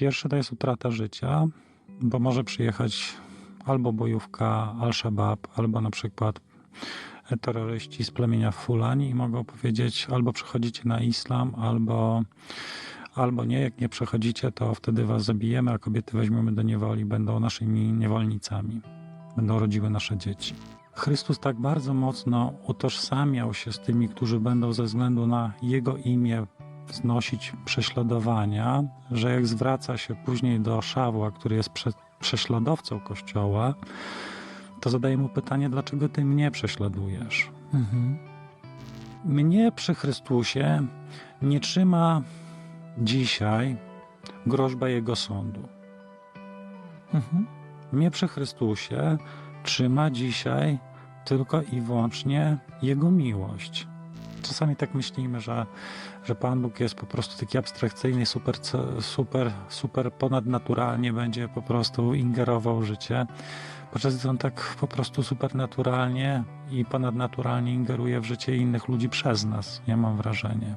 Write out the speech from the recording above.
Pierwszy to jest utrata życia, bo może przyjechać albo bojówka Al-Shabaab, albo na przykład terroryści z plemienia Fulani i mogą powiedzieć albo przechodzicie na islam, albo, albo nie. Jak nie przechodzicie, to wtedy was zabijemy, a kobiety weźmiemy do niewoli, będą naszymi niewolnicami, będą rodziły nasze dzieci. Chrystus tak bardzo mocno utożsamiał się z tymi, którzy będą ze względu na Jego imię znosić prześladowania, że jak zwraca się później do Szawła, który jest prze, prześladowcą Kościoła, to zadaje mu pytanie, dlaczego ty mnie prześladujesz? Mhm. Mnie przy Chrystusie nie trzyma dzisiaj groźba Jego sądu. Mhm. Mnie przy Chrystusie trzyma dzisiaj tylko i wyłącznie Jego miłość. Czasami tak myślimy, że, że Pan Bóg jest po prostu taki abstrakcyjny, super, super, super ponadnaturalnie będzie po prostu ingerował życie, podczas gdy On tak po prostu supernaturalnie i ponadnaturalnie ingeruje w życie innych ludzi przez nas, ja mam wrażenie.